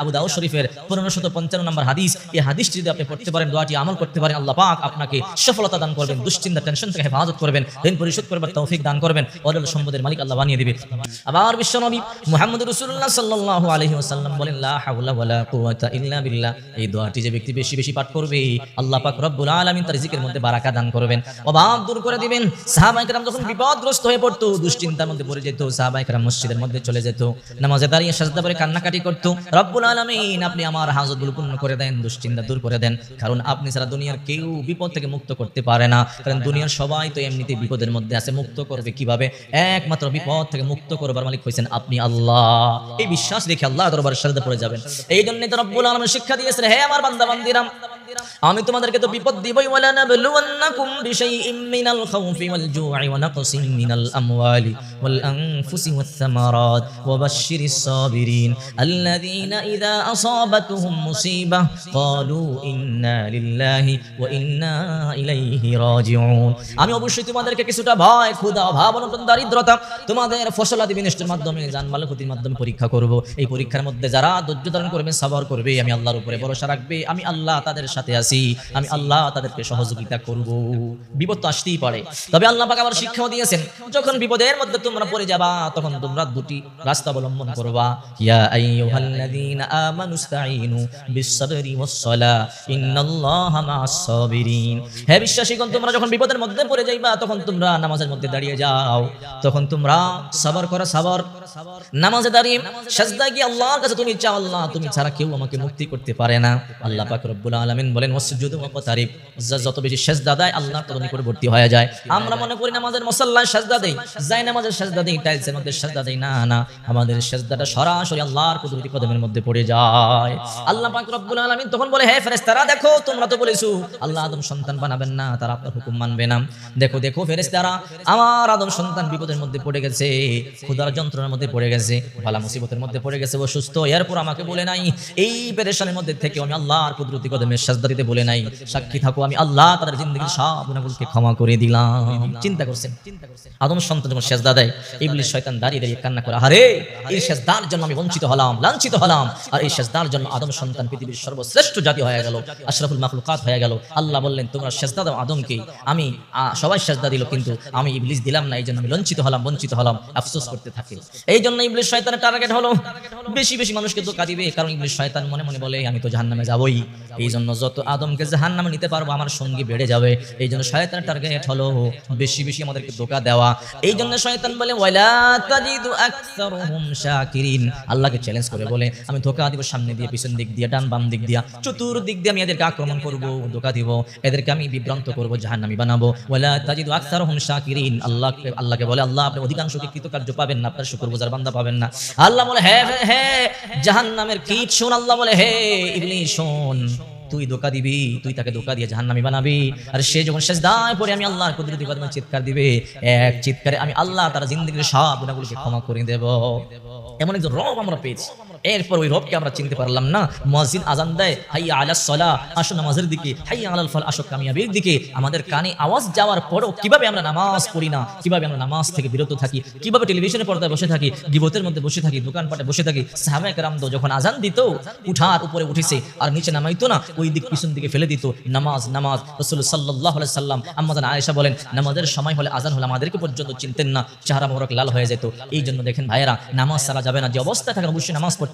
আবু দাউদ শরীফের পনেরো শত পঞ্চান্ন নম্বর হাদিস। এই হাদিসটি যদি আপনি পড়তে পারেন, দোয়াটি আমল করতে পারেন, আল্লাহ পাক আপনাকে সফলতা দান করবেন, দুশ্চিন্তা টেনশন থেকে হেফাজত করবেন, ঋণ পরিশোধ করবার তৌফিক দান করবেন সম্পদের মালিক আল্লাহ বানিয়ে আবার মুহাম্মদ রাসূলুল্লাহ সাল্লাল্লাহু আলাইহি ওয়াসাল্লাম বলেন, লা হাওলা ওয়ালা কুওয়াতা ইল্লা বিল্লাহ। এই দোয়াটি যে ব্যক্তি বেশি বেশি পাঠ করবে, আল্লাহ পাক রব্বুল আলামিন তার রিজিকের মধ্যে বারাকা দান করবেন। অভাব দূর করে দিবেন। যখন বিপদগ্রস্ত হয়ে পড়তো, দুশ্চিন্তার মধ্যে পড়ে যেত সাহাবায়ে মসজিদের মধ্যে চলে যেত, নামাজে দাঁড়িয়ে সাজদা করে কান্নাকাটি করতো। রব্বুল আলামিন, আপনি আমার হাজতগুলো পূর্ণ করে দেন, দুশ্চিন্তা দূর করে দেন। কারণ আপনি ছাড়া দুনিয়ার কেউ বিপদ থেকে মুক্ত করতে পারে না। কারণ দুনিয়ার সবাই তো এমনিতে বিপদের মধ্যে আছে, মুক্ত করবে কীভাবে? একমাত্র বিপদ থেকে মুক্ত করবার মালিক হয়েছেন আপনি আল্লাহ। এই বিশ্বাস রেখে আল্লাহ দরবার সাজদা পড়ে যাবেন। এই জন্য তো রব্বুল আলামিন শিক্ষা দিয়েছেন, হে আমার বান্দা বান্দিরাম আমি তোমাদেরকে তো বিপদ দিবই ওয়ালা নাবলুওয়ান্নাকুম বিশাইইম মিনাল খাউফি ওয়াল জু'i ওয়া নাকসিন মিনাল আমওয়ালি ওয়াল আনফুসি ওয়াস সামারাত ওয়া বাশশিরিস সাবিরিন আল্লাযীনা ইযা আসাবাতুহুম মুসিবাহ ক্বালু ইন্না লিল্লাহি ওয়া ইন্না ইলাইহি রাজিউন। আমি অবশ্যই তোমাদেরকে কিছুটা ভয়, ক্ষুধা, অভাব, অনটন, দারিদ্রতা তোমাদের ফসলাদি বিনষ্টের মাধ্যমে, জানমাল ক্ষতির মাধ্যমে পরীক্ষা করব। এই পরীক্ষার মধ্যে যারা ধৈর্য ধারণ করবে, সাবর করবে, আমি আল্লাহর উপরে ভরসা রাখবে, আমি আল্লাহ তাদের সাথে আছি, আমি আল্লাহ তাদেরকে সহযোগিতা করব। বিপদ তো আসতেই পারে। তবে আল্লাহ পাক আবার শিক্ষাও দিয়েছেন, যখন বিপদের মধ্যে তোমরা পড়ে যাবা, তখন তোমরা দুটি রাস্তা অবলম্বন করবা। ইয়া আইয়ুহাল্লাযীনা আমানুস্তাঈনু বিস-সাবরি ওয়াস-সালাহ ইন্নাল্লাহা মা'আস-সাবিরিন। হে বিশ্বাসীগণ, তোমরা যখন বিপদের মধ্যে পড়ে যাইবা, তখন তোমরা নামাজের মধ্যে দাঁড়িয়ে যাও। তখন তোমরা সবর করো সবর। নামাজে দাঁড়িয়ে সাজদা গিয়ে আল্লাহর কাছে তুমি চাও, আল্লাহ তুমি ছাড়া কেউ আমাকে মুক্তি করতে পারে না। আল্লাহ পাক রব্বুল আলামিন বলেন, ওয়াসজুদু ওয়া তারিফ যত বেশি সাজদা দেয়, আল্লাহ তত নিকটবর্তী হয়ে যায়। আমরা মনে করি নামাজের মুসাল্লায় সাজদা দেই। যাই নামাজের সাজদা দেই, টাইলসের মধ্যে সাজদা দেই। না না, আমাদের সাজদাটা সরাসরি আল্লাহর কুদরতি কদমের মধ্যে পড়ে যায়। আল্লাহ পাক রব্বুল আলামিন তখন বলে, হে ফেরেশতারা, দেখো, তোমরা তো বলেছ, আল্লাহ আদম সন্তান বানাবেন না, তারা আপনার হুকুম মানবে না। দেখো দেখো ফেরেশতারা, আমার আদম সন্তান বিপদের মধ্যে পড়ে গেছে, ক্ষুধার যন্ত্রণার মধ্যে পড়ে গেছে ভালা মুসিবতের মধ্যে পড়ে গেছে, ও সুস্থ। এরপর আমাকে বলে নাই, এই পেরেশানের মধ্যে থেকে আমি আল্লাহর কুদরতি কদমের সাজদা দিতে বলে নাই, সাক্ষী থাকো, আমি আল্লাহ তাদের জিন্দগির সব গুনাহগুলোকে ক্ষমা করে দিলাম। চিন্তা করছেন? আদম সন্তান যখন সেজদা দেয়, ইবলিস শয়তান দাঁড়িয়ে দাঁড়িয়ে কান্না করে আরে এই সেজদার জন্য আমি বঞ্চিত হলাম, লাঞ্ছিত হলাম। আর এই সেজদার জন্য আদম সন্তান পৃথিবীর সর্বশ্রেষ্ঠ জাতি হয়ে গেল, আশরাফুল মাখলুকাত হয়ে গেল। আল্লাহ বললেন, তোমরা সেজদা দাও আদমকে আমি সবাই সেজদা দিল, কিন্তু আমি ইবলিস দিলাম না এই জন্য আমি লঞ্চিত হলাম, বঞ্চিত হলাম, আফসোস করতে থাকে। এই জন্য ইবলিস শয়তানের টার্গেট হলো, বেশি বেশি মানুষকে ধোকা দিবে, কারণ ইবলিস শয়তান মনে মনে বলে, আমি তো জাহান্নামে যাবই। এই জন্য যত আদমকে জাহান্নামে নিতে পারব আমার সঙ্গী বেড়ে যাবে। এই জন্য শয়তানের টার্গেট হলো বেশি বেশি আমাদেরকে ধোকা দেওয়া। এই জন্য শয়তান বলে ওয়ালা তাজিদু আকসারুহুম শাকিরিন। আল্লাহকে চ্যালেঞ্জ করে বলে আমি ধোকা দিব সামনে দিয়ে পিছন দিক দিয়ে ডান বাম দিক দিয়া চতুর্দিক দিয়ে আমি এদেরকে আক্রমণ করব ধোকা দিব। এদেরকে আমি বিভ্রান্ত করব জাহান্নামী বানাবো। ওয়ালা তাজিদু আকসারুহুম শাকিরিন। আল্লাহ আল্লাহকে বলে আল্লাহ আপনি অধিকাংশকে কৃতকার্য পাবেন না আপনার শুকরগুজার বান্দা পাবেন না। আল্লাহ বলে হ্যাঁ, হ্যাঁ জাহান্নামের কীট শোন। আল্লাহ বলে হে ইবলিস শোন। তুই ধোকা দিবি, তুই তাকে ধোকা দিয়ে জাহান্নামি বানাবি। আর সে যখন শেষ দায় পরে আমি আল্লাহর কুদরতি কদমে চিৎকার দিবে। এক চিৎকারে আমি আল্লাহ তার জিন্দগির সব গুণাগুলোকে ক্ষমা করে দেব। এমন একজন রব আমরা পেয়েছি। এরপর ওই রবকে আমরা চিনতে পারলাম না। মুয়াজ্জিন আজান দেয়, হাইয়া আলাস সালাহ, আসো নামাজের দিকে, হাইয়া আলাল ফল আসো কামিয়াবির দিকে। আমাদের কানে আওয়াজ যাওয়ার পরও কীভাবে আমরা নামাজ পড়ি না? কীভাবে আমরা নামাজ থেকে বিরত থাকি? কীভাবে টেলিভিশনের পর্দায় বসে থাকি? গিবতের মধ্যে বসে থাকি, দোকানপাটে বসে থাকি। সাহাবায়ে কেরাম তো যখন আজান দিত, উঠার উপরে উঠেছে, আর নিচে নামাইতো না, ওই দিক পিছন দিকে ফেলে দিত। নামাজ নামাজ রসুল সাল্লাহ সাল্লাম। আম্মাজান আয়েশা বলেন, নামাজের সময় হলে আজান হলে আমাদেরকে পর্যন্ত চিনতেন না, চেহারা মোরক লাল হয়ে যেত। এই জন্য দেখেন ভাইয়েরা, নামাজ সারা যাবে না। যে অবস্থায় থাকেন, অবশ্যই নামাজ পড়তে